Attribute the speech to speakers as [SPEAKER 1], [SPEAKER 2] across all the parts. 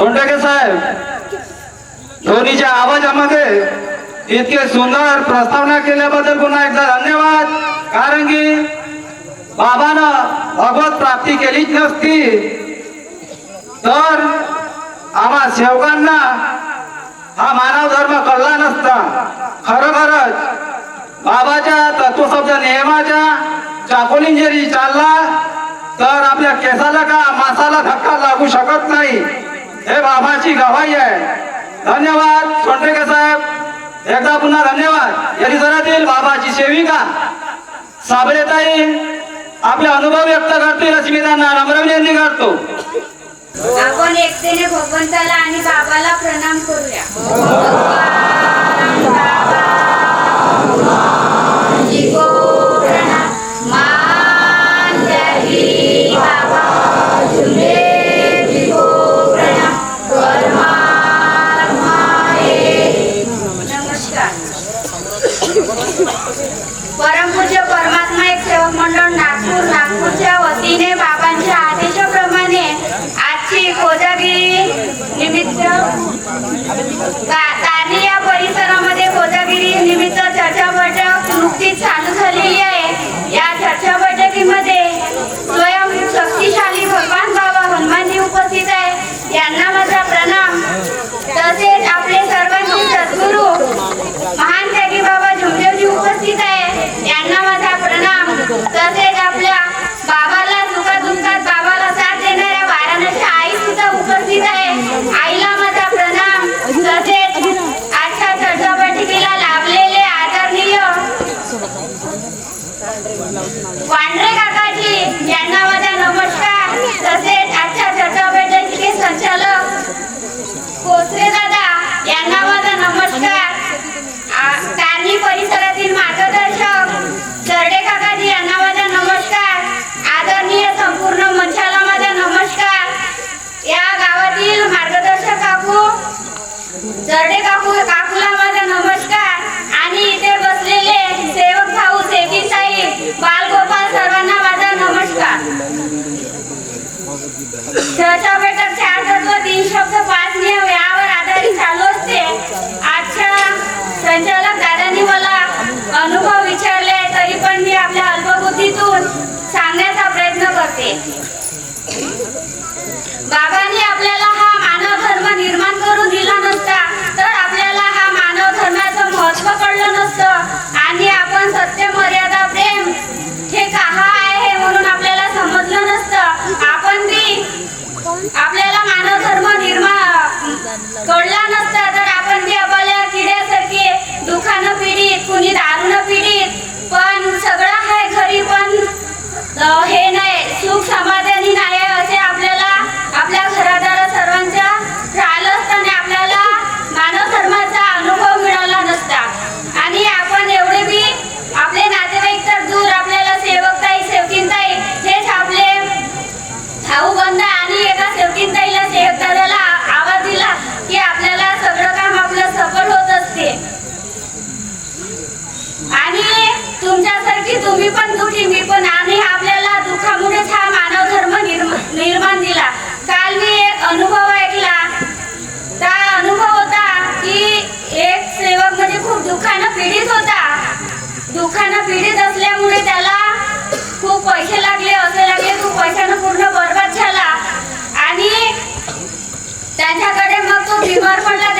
[SPEAKER 1] सोनटके साहेब धोनीच्या आवाजामध्ये इतके सुंदर प्रस्तावना केल्याबद्दल पुन्हा एकदा धन्यवाद. कारण की बाबानं भगवत प्राप्ती केलीच नसती. तर आम्हा सेवकांना हा मानव धर्म कळला नसता. खरोखरच बाबाच्या तत्वशब्द नियमाच्या चाकोलीन जरी चालला तर आपल्या केसाला का मासाला धक्का लागू शकत नाही? हे बाबाची गवाही आहे. धन्यवाद सोंटेके साहेब. एकदा पुन्हा धन्यवाद. या परिसरातील बाबाची सेविका साबळेताई आपले अनुभव व्यक्त करतील अशी मी त्यांना नम्रविनंती करतो.
[SPEAKER 2] आपण एकतेने भगवंताला आणि बाबाला प्रणाम करूया. का- परिसरामध्ये कोजागिरी निमित्त चर्चा बैठक नुकतीच चालू त्यांनी मला अनुभव विचारले तरी पण मी आपल्या अल्पबुद्धीतून सांगण्याचा प्रयत्न करते. बाबांनी आपल्याला हा मानव धर्म निर्माण करून दिला नसता तर आपल्याला हा मानव धर्माचं महत्त्व कळलं नसतं. आणि आपण सत्य मर्यादा प्रेम हे कहा आहे म्हणून आपल्याला समजलं नसतं. आपण बी आपल्याला मानव धर्म निर्माण कळला नसता तर पीडित कुणी दारूनं पीडित पण सगळं आहे घरी पण. हे नाही सुख समाधानी नाही. पीडित असल्यामुळे त्याला खूप पैसे लागले असे लागले. खूप पैशानं पूर्ण बरबाद झाला. आणि त्यांच्याकडे मग तो बिमार पडला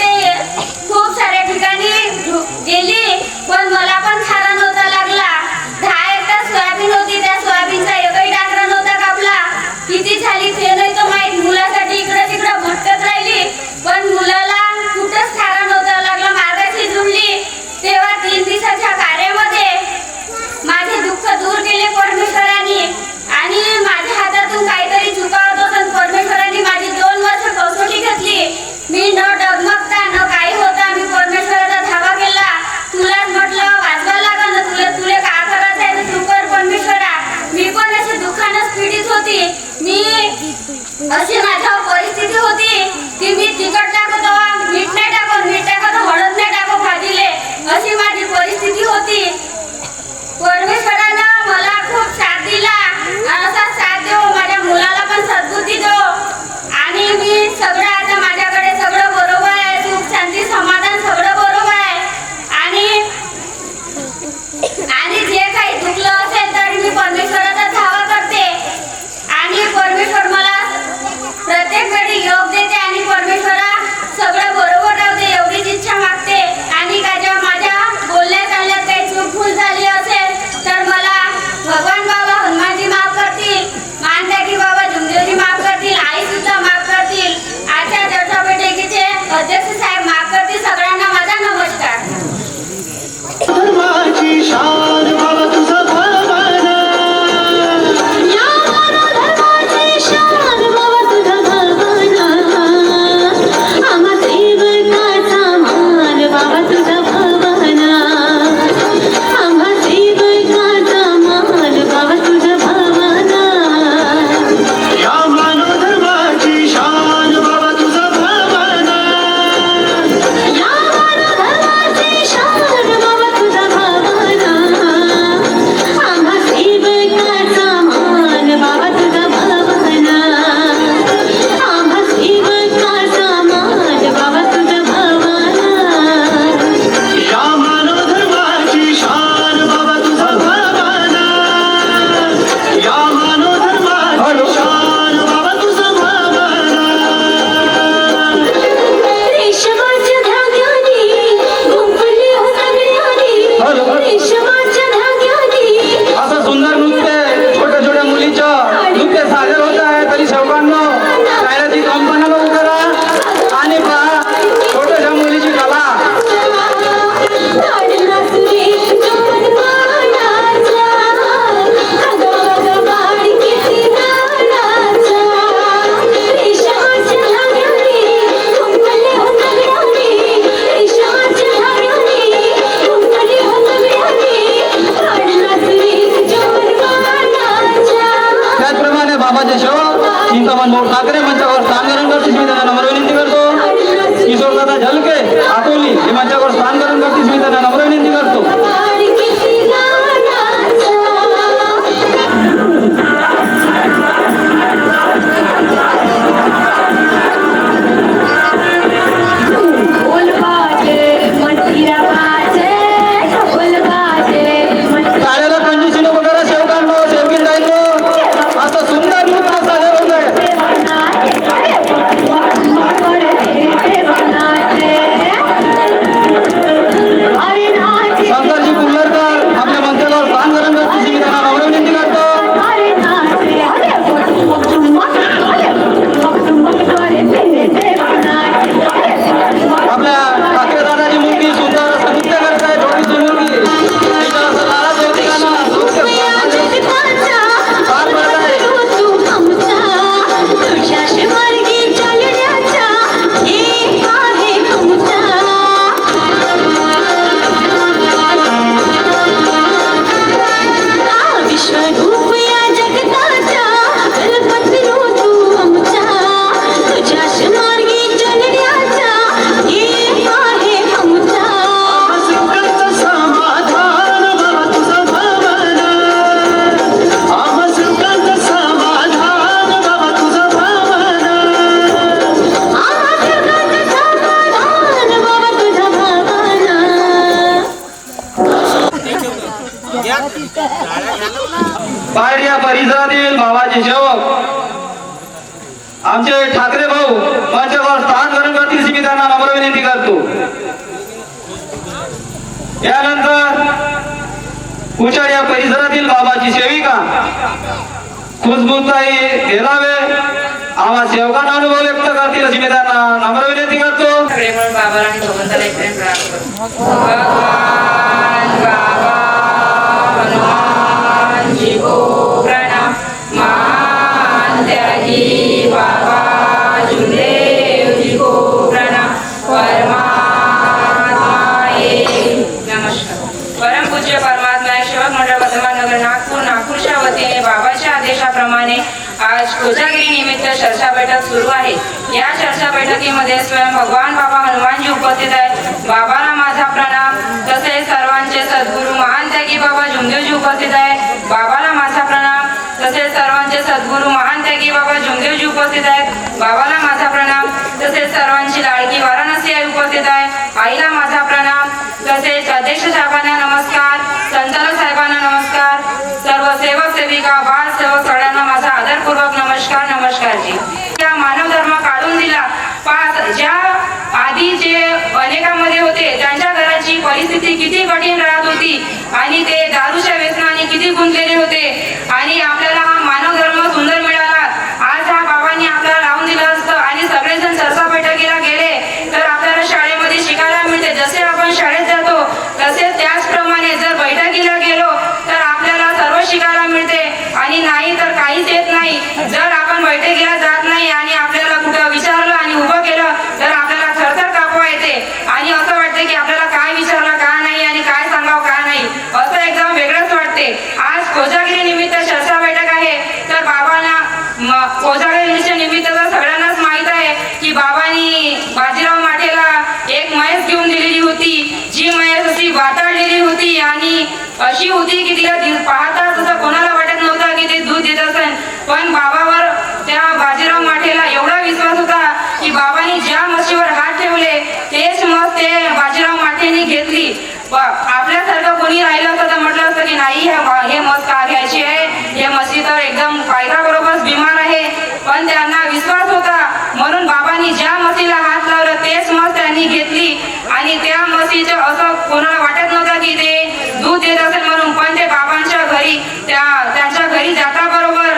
[SPEAKER 2] खूप साऱ्या ठिकाणी गेली पण मला पण 我们现在。
[SPEAKER 1] खुशबुताई घेरावे आम्हा सेवकांना अनुभव व्यक्त करतील अशी मी त्यांना नम्र
[SPEAKER 3] या चर्चा बैठकीमध्ये स्वयं भगवान बाबा हनुमानजी उपस्थित आहेत. बाबाला माझा प्रणाम. तसेच सर्वांचे सद्गुरू महान त्यागी बाबा झुमदेवजी उपस्थित आहेत. बाबाला माझा प्रणाम. तसेच सर्वांचे सद्गुरू महान त्यागी बाबा झुमदेवजी उपस्थित आहेत. बाबाला माझा प्रणाम. तसेच सर्वांची लाडकी वाराणसी आई उपस्थित आहे. आईला माझा प्रणाम. तसेच अध्यक्ष साहेबांना नमस्कार. संचालक साहेबांना नमस्कार. सर्व सेवक सेविका बाल सेवक सगळ्यांना माझा आदरपूर्वक नमस्कार नमस्कार जी या मानव धर्म काढून दिला पाच ज्या आधी जे अनेकांमध्ये होते त्यांच्या घराची परिस्थिती किती कठीण राहत होती आणि ते दारूच्या व्यसनाने किती गुंतलेले होते आणि आपल्याला हा मानव धर्म सुंदर मिळाला आज हा बाबांनी आपल्याला लावून दिलं असतं आणि सगळेजण चर्चा बैठकीला गेले तर आपल्याला शाळेमध्ये शिकायला मिळते जसे आपण शाळेत जातो तसेच त्याचप्रमाणे जर बैठकीला गेलो तर आपल्याला सर्व शिकायला मिळते आणि नाही तर काहीच येत नाही जर आपण बैठकीला जात नाही आणि आपल्याला कुठं विचारलं आणि उभं केलं तर आपल्याला थरथर कापवा येते आणि असं वाटते की आपल्याला काय विचारलं का नाही आणि काय सांगावं का नाही असं एकदम वेगळंच वाटते आज कोजागिरी निमित्त चर्चा बैठक आहे तर बाबांना म- कोजागिरीच्या निमित्त तर सगळ्यांनाच माहीत आहे की बाबांनी बाजीराव माठेला एक म्हैस घेऊन दिलेली होती जी म्हैस अशी वाताळलेली होती आणि अशी होती की तिला दि- पाहताच असं कोणाला वाटत नव्हतं की ते दूध देत असेल पण बाबावर त्या बाजीराव माठेला एवढा विश्वास होता की बाबांनी ज्या म्हशीवर हात ठेवले तेच मग ते बाजीराव माठेने घेतली व आपल्यासारखं कोणी राहिलं असतं तर म्हटलं असतं की नाही हे वा- हे मस का घ्यायची आहे हे म्हशी तर एकदम बरोबर बिमार आहे पण त्यांना विश्वास होता म्हणून बाबांनी ज्या म्हशीला हात लावलं तेच मस त्यांनी घेतली आणि त्या म्हशीचं असं कोणाला वाटत नव्हतं की ते दूध देत असेल म्हणून पण ते बाबांच्या घरी त्या त्यांच्या घरी जाता बरोबर.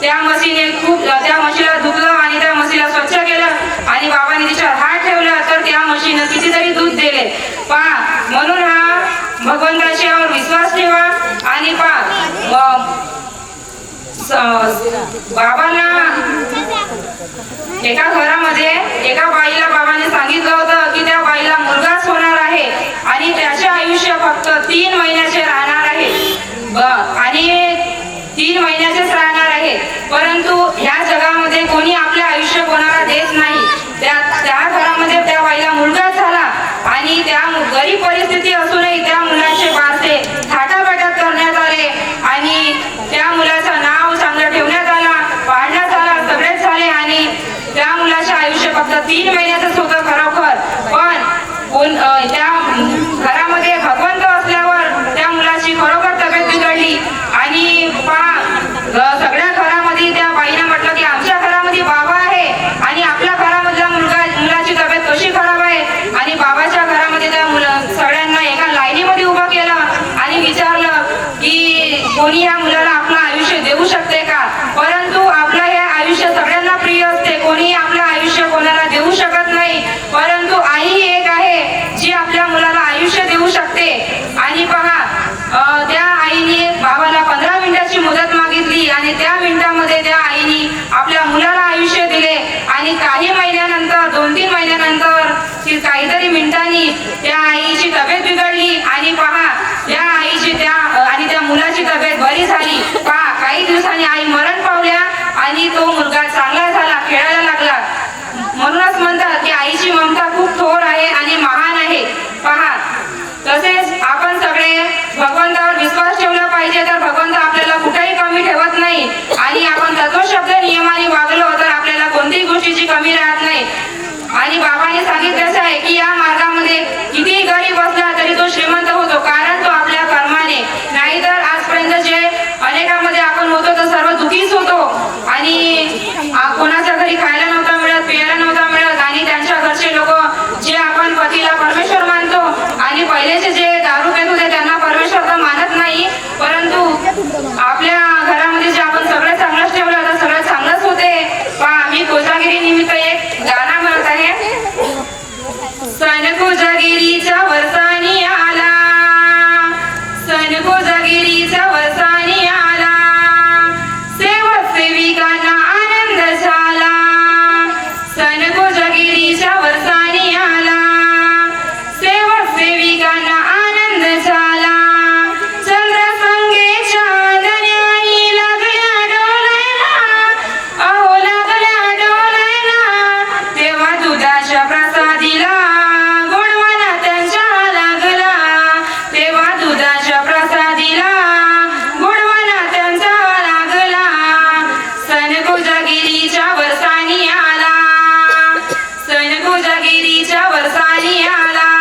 [SPEAKER 3] त्या म्हशीने खूप त्या म्हशीला धुतलं आणि त्या म्हशीला स्वच्छ केलं आणि बाबांनी तिच्यावर हात ठेवला तर त्या म्हशीनं कितीतरी दूध दिले. पहा म्हणून हा भगवंताच्या यावर विश्वास ठेवा आणि पहा बाबांना एका घरामध्ये एका बाईला बाबांनी सांगितलं होतं की त्या बाईला मुलगाच होणार आहे. आणि त्याचे आयुष्य फक्त तीन महिन्याचे राहणार आहे. आणि तीन महिन्याचेच राहणार आहे. परंतु ह्या जगामध्ये कोणी आपले आयुष्य कोणाला देत नाही. त्या त्या घरामध्ये त्या बाईला मुलगा झाला आणि त्या गरीब परिस्थिती असूनही त्या मुलाला शकते. आणि पहा त्या आईने बाबाला पंधरा मिनिटाची मुदत मागितली आणि त्या मिनिटामध्ये त्या आईने आपल्या मुलाला आयुष्य दिले. आणि काही महिन्यानंतर दोन तीन महिन्यानंतर काहीतरी मिनिटांनी त्या आईची तब्येत बिघडली. आणि पहा त्या आईची त्या आणि त्या मुलाची तब्येत बरी झाली. पहा काही दिवसांनी आई मरण पावल्या आणि तो मुलगा चांगला झाला खेळायला लागला. म्हणूनच म्हणतात की आईची ममता खूप थोर आहे आणि महान आहे. पहा तसेच आपण सगळे भगवंतावर विश्वास ठेवला पाहिजे तर भगवंत आपल्याला कुठेही कमी ठेवत नाही. आणि आपण तत्व शब्द नियमाने वाग गिरीच्या वरसानी आला.